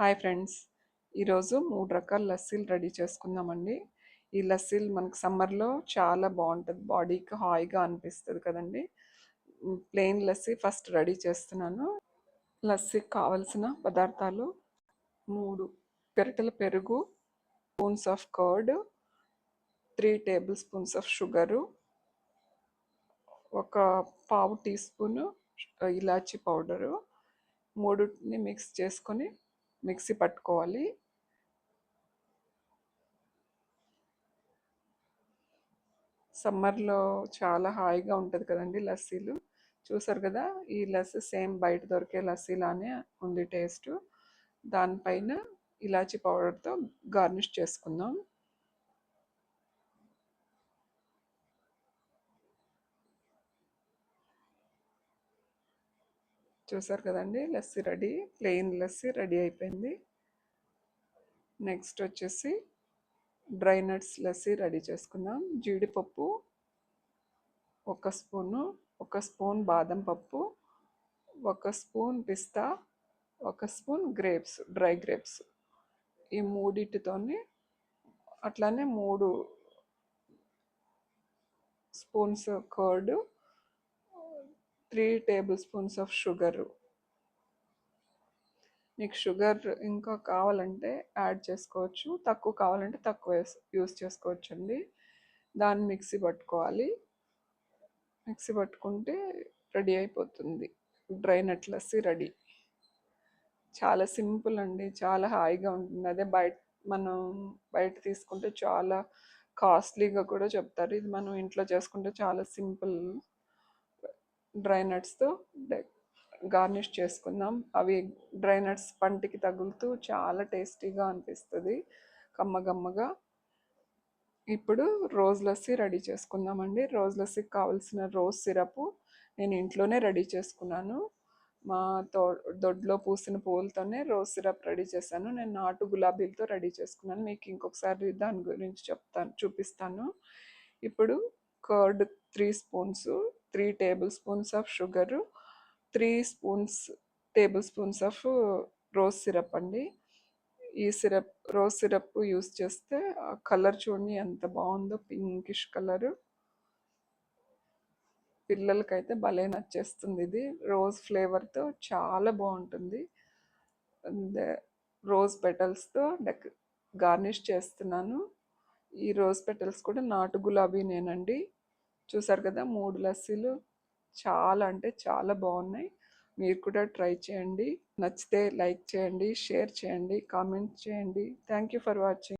Hi friends. ఈరోజు మూడు రకాల లస్సీలు రెడీ చేసుకుందామండి. ఈ లస్సీలు మనకు సమ్మర్లో చాలా బాగుంటుంది. బాడీకి హాయిగా అనిపిస్తుంది కదండి. ప్లెయిన్ లస్సీ ఫస్ట్ రెడీ చేస్తున్నాను. లస్సీకి కావలసిన పదార్థాలు మూడు. పెరటల పెరుగు spoons of curd three tablespoons of sugar ఒక పావు టీ స్పూను ఇలాచీ పౌడరు. మూడుని మిక్స్ చేసుకొని మిక్సీ పట్టుకోవాలి. సమ్మర్లో చాలా హాయిగా ఉంటుంది కదండి లస్సీలు. చూసారు కదా ఈ లస్సీ సేమ్ బయట దొరికే లస్సీలానే ఉంది టేస్ట్. దానిపైన ఇలాచీ పౌడర్తో గార్నిష్ చేసుకుందాం. చూసారు కదండి? Lassi ready. Plain lassi ready అయిపోయింది. నెక్స్ట్ వచ్చేసి డ్రై నట్స్ లస్సీ రెడీ చేసుకుందాం. జీడిపప్పు ఒక స్పూను ఒక స్పూన్ బాదం పప్పు ఒక స్పూన్ పిస్తా ఒక స్పూన్ గ్రేప్స్ డ్రై గ్రేప్స్. ఈ మూడింటితోని అట్లానే మూడు spoons curd three tablespoons of sugar మీకు షుగర్ ఇంకా కావాలంటే యాడ్ చేసుకోవచ్చు. తక్కువ కావాలంటే తక్కువ యూస్ చేసుకోవచ్చు అండి దాన్ని మిక్సీ పట్టుకోవాలి. మిక్సీ పట్టుకుంటే రెడీ అయిపోతుంది. Dry nut lassi ready. చాలా సింపుల్ అండి. చాలా హాయిగా ఉంటుంది. అదే బయట మనం బయట తీసుకుంటే చాలా కాస్ట్లీగా కూడా చెప్తారు. ఇది మనం ఇంట్లో చేసుకుంటే చాలా సింపుల్. డ్రై నట్స్తో గార్నిష్ చేసుకుందాం. అవి డ్రై నట్స్ పంటికి తగులుతూ చాలా టేస్టీగా అనిపిస్తుంది. కమ్మగమ్మగా. ఇప్పుడు రోజ్ లస్సీ రెడీ చేసుకుందామండి. రోజ్ లస్సీకి కావాల్సిన రోజ్ సిరప్ నేను ఇంట్లోనే రెడీ చేసుకున్నాను. మా తో దొడ్లో పూసిన పువ్వులతోనే రోజ్ సిరప్ రెడీ చేశాను. నేను నాటు గులాబీలతో రెడీ చేసుకున్నాను. మీకు ఇంకొకసారి దాని గురించి చెప్తాను చూపిస్తాను. ఇప్పుడు curd three spoons three tablespoons of sugar three spoons tablespoons of rose syrup అండి. ఈ సిరప్ రోజ్ సిరప్ యూస్ చేస్తే ఆ కలర్ చూడండి ఎంత బాగుందో పింకిష్ కలరు. పిల్లలకైతే భలే నచ్చేస్తుంది ఇది. రోజ్ ఫ్లేవర్తో చాలా బాగుంటుంది. రోజ్ పెటల్స్తో డెక్ గార్నిష్ చేస్తున్నాను. ఈ రోజ్ పెటల్స్ కూడా నాటు గులాబీ నేనండి. చూసారు కదా మూడు లస్సీలు. చాలా అంటే చాలా బాగున్నాయి. మీరు కూడా ట్రై చేయండి. నచ్చితే లైక్ చేయండి షేర్ చేయండి కామెంట్ చేయండి. Thank you for watching.